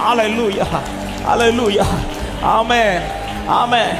ஹalleluya ஹalleluya ஆமென் ஆமென்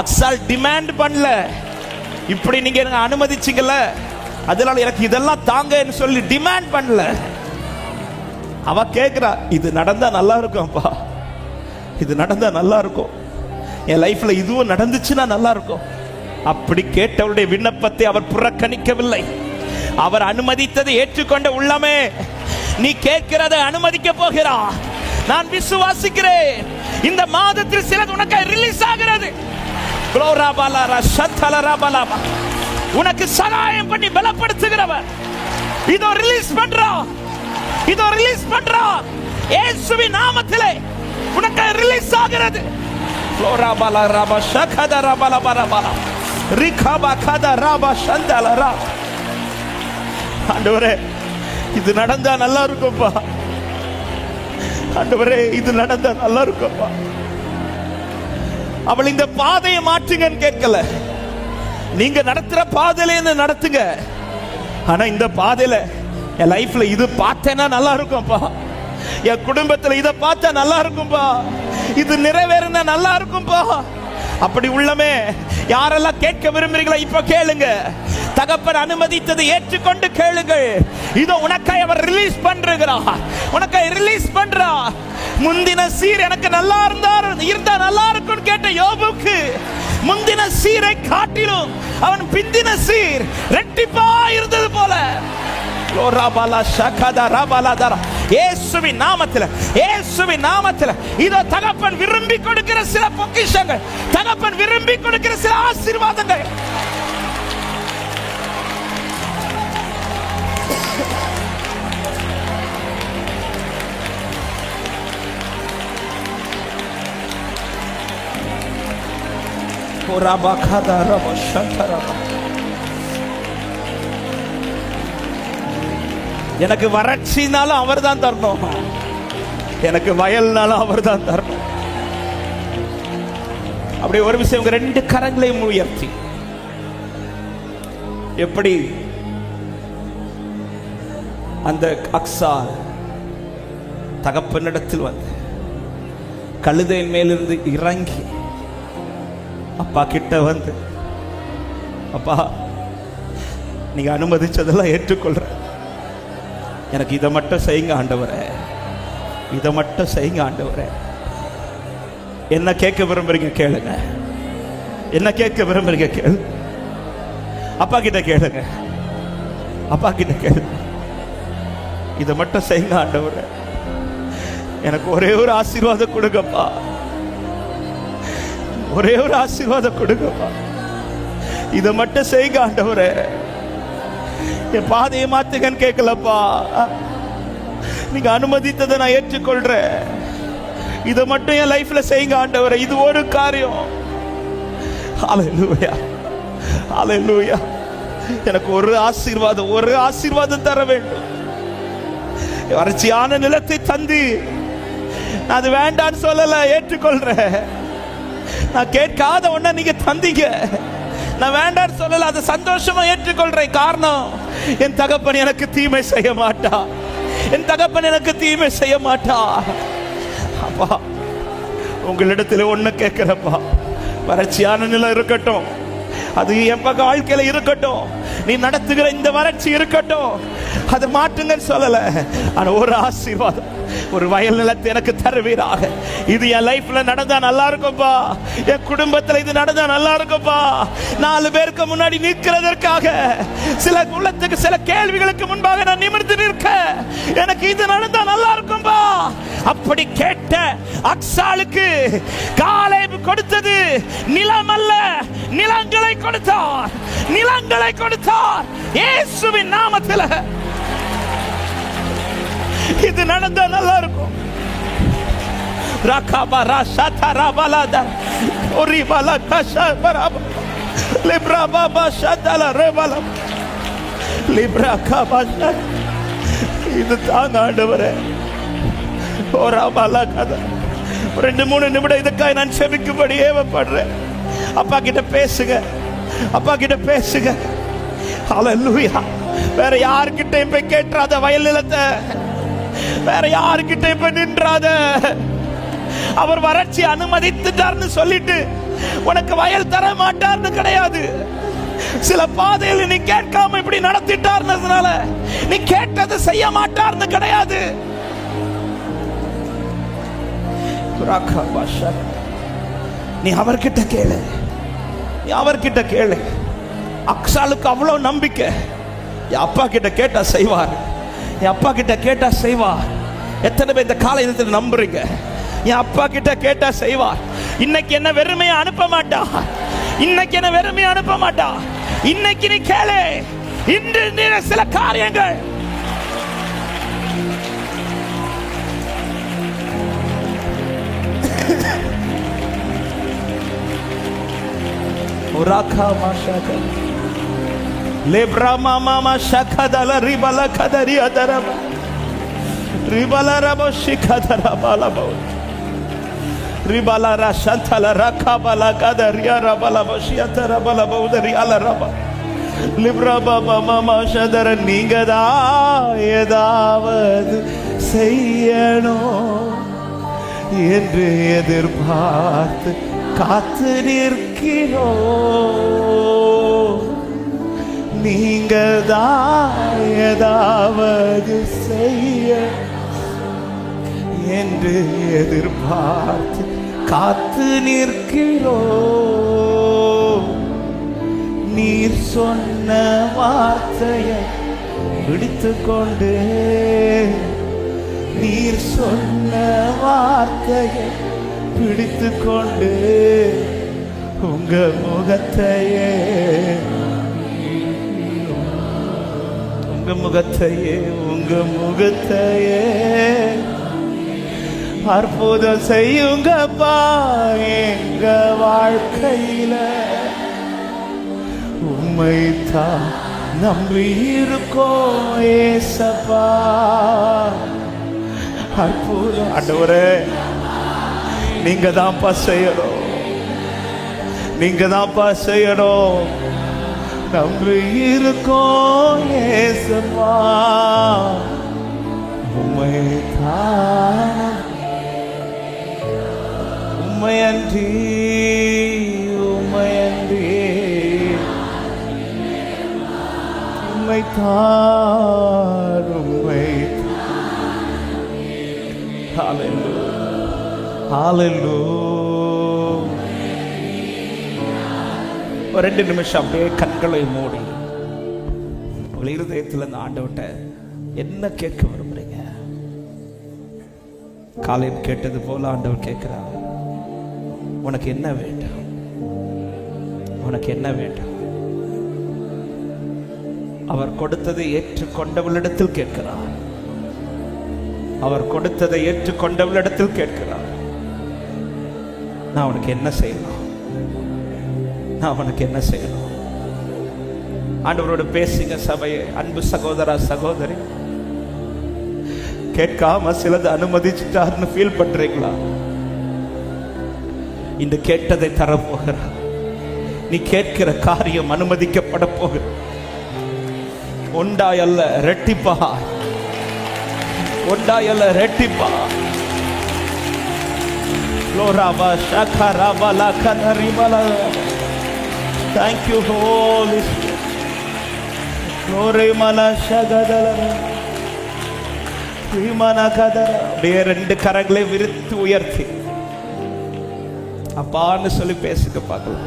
அக்ஸால் demand பண்ணல. இப்படி நீங்க எனக்கு அனுமதிச்சீங்கல்ல? அதனால எனக்கு இதெல்லாம் தாங்கன்னு சொல்லி டிமாண்ட் பண்ணல. அவ கேக்குறா இது நடந்தா நல்லா இருக்கும்ப்பா. இது நடந்தா நல்லா இருக்கும். என் லைஃப்ல இதுவும் நடந்துச்சுன்னா நல்லா இருக்கும். அப்படி கேட்டவருடைய விண்ணப்பத்தை அவர் புறக்கணிக்கவில்லை. அவர் அனுமதித்ததை ஏற்றுக்கொண்ட உள்ளமே நீ கேட்கிறதை அனுமதிக்க போகிறா நான் விசுவாசிக்கிறேன். இந்த மாதத்தில் சிலது உனக்கு ரிலீஸ் ஆகிறது. உனக்கு சகாயம் பண்ணி பலப்படுத்துகிறவர். இதோ ரிலீஸ் பண்றோம் இதோ ரிலீஸ் பண்றோம் இயேசுவின் நாமத்திலே உனக்கு ரிலீஸ் ஆகிறது. ஃப்ளோரா பாலா ராபா ஷகத ராபாலா பாலா பாலா ரிகாபா கத ராபா சந்தல ரா. ஆண்டவரே இது நடந்தா நல்லா இருக்கும்ப்பா ஆண்டவரே இது நடந்தா நல்லா இருக்கும்ப்பா. அவள் இந்த பாதையை மாற்றுங்கன்னு கேட்கல. நீங்க நடத்துற பாதையில என்ன நடத்துங்க. ஆனா இந்த பாதையில என் லைஃப்ல இது பார்த்தேன்னா நல்லா இருக்கும்ப்பா. என் குடும்பத்துல இத பார்த்தா நல்லா இருக்கும்பா. இது நிறைவேறினா நல்லா இருக்கும்பா. அப்படி உள்ளமே யாரெல்லாம் கேட்க விரும்புறீங்களா இப்ப கேளுங்க. தகப்பன் அனுமதித்தது ஏற்றுக்கொண்டு கேளுங்கள். இதோ உனக்காய் அவர் ரிலீஸ் பண்றா உனக்காய் ரிலீஸ் பண்றா முந்தின சீர் எனக்கு நல்லா இருந்தார் இருந்தா நல்லா இருக்கும்னு கேட்ட யோபுக்கு முந்தின சீரை காட்டிலும் அவன் பிந்தின சீர் ரெட்டிப்பா இருந்தது போல. ராபாலா இயேசுவின் நாமத்தில் இயேசுவின் நாமத்தில். இதோ தகப்பன் விரும்பி கொடுக்கிற சில பொக்கிஷங்கள் தகப்பன் விரும்பி கொடுக்கிற சில ஆசீர்வாதங்கள். எனக்கு வறட்சினாலும் அவர் தான் தரணும். எனக்கு வயல்னாலும் அவர் தான் தரணும். அப்படி ஒரு விஷயம் ரெண்டு கரங்களையும் உயர்த்தி. எப்படி அந்த அக்ஸா தகப்பனிடத்தில் வந்து கழுதையின் மேலிருந்து இறங்கி அப்பா கிட்ட வந்து அப்பா நீங்க அனுமதிச்சதெல்லாம் ஏற்றுக்கொள்றேன். எனக்கு இதை மட்டும் செய்யுங்க ஆண்டவரே. இதை மட்டும் செய்யுங்க ஆண்டவரே. என்ன கேட்க விரும்புறீங்க கேளுங்க. என்ன கேட்க விரும்புறீங்க கேளு. அப்பா கிட்ட கேளுங்க. அப்பா கிட்ட கேளுங்க. இதை மட்டும் செய்யுங்க ஆண்டவர். எனக்கு ஒரே ஒரு ஆசீர்வாதம் கொடுங்கப்பா. ஒரே ஒரு ஆசீர்வாதம் கொடுங்கப்பா. இதை மட்டும் செய்யுங்க ஆண்டவர். என் பாதையை மாத்துங்கன்னு கேட்கலப்பா. நீங்க அனுமதித்ததை நான் ஏற்றுக்கொள்றேன். இதை மட்டும் என் லைஃப்ல செய்யுங்க ஆண்டவரை. இது ஒரு காரியம். ஹalleluya ஹalleluya எனக்கு ஒரு ஆசீர்வாதம் ஒரு ஆசீர்வாதம் தர வேண்டும். வறட்சியான நிலத்தை தந்து நான் அது வேண்டான்னு சொல்லல ஏற்றுக்கொள்றேன் நான் கேட்காத ஒன்ன நீங்க தந்தீங்க. நான் வேண்டான்னு சொல்லல அதை சந்தோஷமா ஏற்றுக்கொள்றேன் காரணம் என் தகப்பன் எனக்கு தீமை செய்ய மாட்டா. என் தகப்பன் எனக்கு தீமை செய்ய மாட்டா. அப்பா உங்களிடத்துல ஒண்ணு கேட்கிறப்பா. வறட்சியான நிலம் இருக்கட்டும். அது என் பக்க வாழ்க்கையில இருக்கட்டும். நீ நடத்துகிற இந்த வறட்சி இருக்கட்டும். அதை மாற்றுங்கன்னு சொல்லல. ஆனா ஒரு ஆசீர்வாதம் ஒரு வயல் நிலத்தை எனக்கு தருவீராக. இது என் லைஃப்ல நடந்தா நல்லா இருக்கும்ப்பா என் குடும்பத்துல இது நடந்தா நல்லா இருக்கும்ப்பா நாலு பேருக்கு முன்னாடி நிற்கிறதற்காக சில உள்ளத்துக்கு சில கேள்விகளுக்கு முன்பாக நான் நிமிர்ந்து நிற்க எனக்கு இது நடந்தா நல்லா இருக்கும்பா. அப்படி கேட்ட அக்ஸாலுக்கு காலை கொடுத்தது நிலம் அல்ல நிலங்களை கொடுத்தார் நிலங்களை கொடுத்தார் இயேசுவின் நாமத்தில். இது நடந்தா நல்லா இருக்கும். ரகாபா ராஷாதா ராபாலாதா ஒரி பாலா கஷா பராபா லிப்ரா பாபா ஷாதாலா ரேபாலா. லிப்ரா காபா இது தாங்க ஆண்டவரே. ஓரா பாலா கதை. ரெண்டு மூணு நிமிடம் இதுக்காக நான் செபிக்கும்படி ஏவப்படுறேன். அப்பா கிட்ட பேசுங்க. அப்பா கிட்ட பேசுங்க. ஹalleluya வேற யார்கிட்டயும் போய் கேட்டுறாத வயல் நிலத்தை. வேற யாருக்கிட்ட இப்ப நின்றாத. அவர் வறட்சி அனுமதித்துட்டார்னு சொல்லிட்டு உனக்கு வயல் தர மாட்டார்னு கிடையாது. சில பாதையில் நீ கேட்காம இப்படி நடத்திட்டார்னதுனால நீ கேட்டது செய்ய மாட்டார்னு கிடையாது. நீ அவர்கிட்ட கேளு. நீ அவர்கிட்ட கேளு. அக்ஸாலுக்கு அவ்வளோ நம்பிக்கை. என் அப்பா கிட்ட கேட்டா செய்வார். என் அப்பா கிட்ட கேட்டா செய்வார். எத்தனை பேர் இந்த காலையில் நம்புறீங்க? என் அப்பா கிட்ட கேட்டா செய்வார். இன்னைக்கு என்ன வெறுமையை அனுப்ப மாட்டா. இன்னைக்கு என்ன வெறுமையை அனுப்ப மாட்டா. இன்னைக்கு நீ கேளு. இன்று நீ சில காரியங்கள். உராக்கா மாஷாக்கா. Lebra mama mashakadala ribala kadari adaraba. Ribala rabo shikadara balabo. Ribala rashantala rakabala kadaria rabala bashiatara balabo dari ala raba. Libra baba mama shadara நீங்கதா ஏதாவது செய்யணும் என்று எதிர்பார்த்து காத்து நிற்கிறோ நீங்க தான் ஏதாவது செய்ய என்று எதிர்பார்த்து காத்து நிற்கிறோ. நீர் சொன்ன வார்த்தையை பிடித்து கொண்டு நீர் சொன்ன வார்த்தையை பிடித்து கொண்டு உங்க முகத்தையே உங்க முகத்தையே உங்க முகத்தையே. அற்புதம் செய்யுங்கப்பா எங்க வாழ்க்கையில. உம்மைத்தான் நம்பி இருக்கோம் ஏசப்பா. அற்புதம் ஆண்டவரே நீங்க தான்ப்பா செய்யணும். நீங்க தான்ப்பா செய்யணும். நம்பி இருக்கோம் ஏசப்பா உம்மைத்தான் உம்மையன்றி உம்மையன்றி உம்மைத்தான் உம்மை Hallelujah. Hallelujah. ஒரு ரெண்டு நிமிஷம் அப்படியே கண்களை மூடி. உங்கள் இருதயத்தில் இந்த ஆண்டவட்ட என்ன கேட்க விரும்புறீங்க? காலையில் கேட்டது போல ஆண்டவர் கேட்கிறார். உனக்கு என்ன வேண்டும்? உனக்கு என்ன வேண்டும்? அவர் கொடுத்ததை ஏற்றுக்கொண்டவளிடத்தில் கேட்கிறார். அவர் கொடுத்ததை ஏற்றுக்கொண்டவளிடத்தில் கேட்கிறார். நான் உனக்கு என்ன செய்யலாம் நான் உனக்கு என்ன செய்யணும்? ஆண்டவரோடு பேசுங்க சபையை. அன்பு சகோதரா சகோதரி. கேட்காம சிலது அனுமதிச்சுட்டார்னு ஃபீல் பண்றீங்களா? இந்த கேட்டதை தரப்போகிறார் நீ கேட்கிற காரியம் அனுமதிக்கப்பட போகிற ஒண்டாய் அல்ல ரெட்டிப்பா ஒண்டாய் அல்ல ரெட்டிப்பா லோராவா ஷாக்கா ராவா லாக்கா நரிமலா. Thank you, Holy Spirit. Glory mala shagadala. Vimana kadara. அப்படியே ரெண்டு கரங்களை விரித்து உயர்த்தி அப்பான்னு சொல்லி பேசுங்க பார்க்கலாம்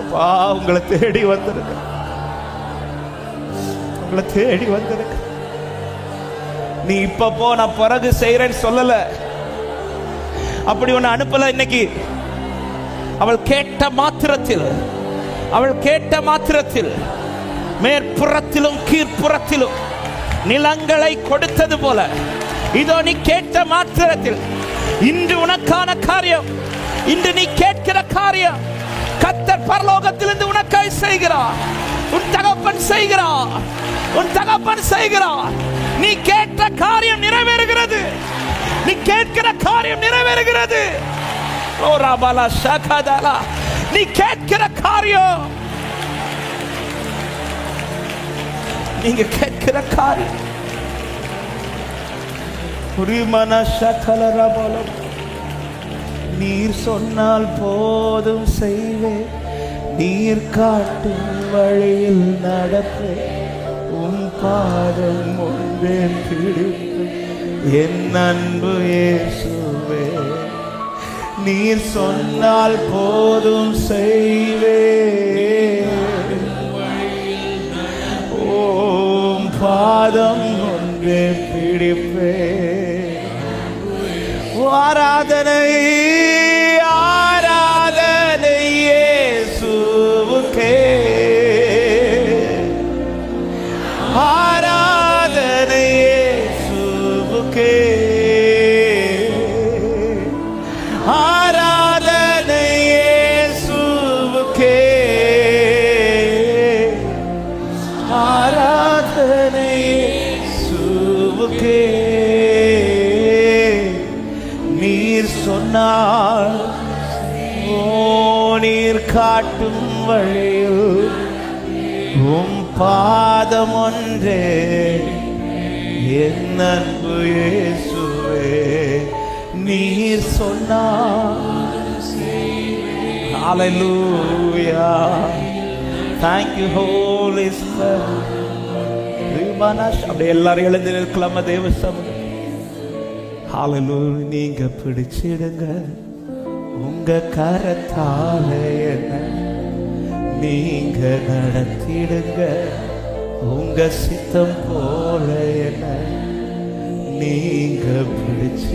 அப்பா உங்களை தேடி வந்திருக்க உங்களை தேடி வந்திருக்க நீ இப்ப போ நான் பிறகு செய்யறேன்னு சொல்லல அப்படி ஒன்னு அனுப்பல இன்னைக்கு அவள் கேட்ட மாத்திரத்தில் அவள் கேட்ட மாத்திரத்தில் மேற்புறத்திலும் கீழ்ப்புறத்திலும் நிலங்களை கொடுத்தது போல இதோ நீ கேட்ட மாத்திரத்தில் இன்று உனக்கான காரியம் இன்று நீ கேட்கிற காரியம் கத்தர் பரலோகத்திலிருந்து உனக்காய் செய்கிறார். உன் தகப்பன் செய்கிறார். உன் தகப்பன் செய்கிறார். நீ கேட்ட காரியம் நிறைவேறுகிறது. நீ கேட்கிற காரியம் நிறைவேறுகிறது. நீ கேட்கிற காரியம் நீங்க கேட்கிற காரியம் புரிமன சகலரபலம் நீர் சொன்னால் போதும் செய்வேன் நீர் காட்டும் வழியில் நடப்பேன் உன் பாதம் முன்பே பிடிக்கும் என் அன்பு இயேசுவே நீர் சொன்னால் போதும் செய்வே ஓம் பாதம் ஒன்றே பிடிப்பே ஆராதனை சொன்னால் ஓ நீர் காட்டும் வழியில் உம் பாதம் ஒன்றே. என் அன்பு இயேசுவே நீர் சொன்னால் Hallelujah. Thank you, Holy Spirit. அப்படியே எல்லாரும் எழுந்து நிற்கலாமா தேவ சமூகம் Hallelujah. நீங்க பிடிச்சிடுங்க. உங்க கரத்தால என்ன? நீங்க நடத்திடுங்க. உங்க சித்தம் போல என்ன? நீங்க பிடிச்சி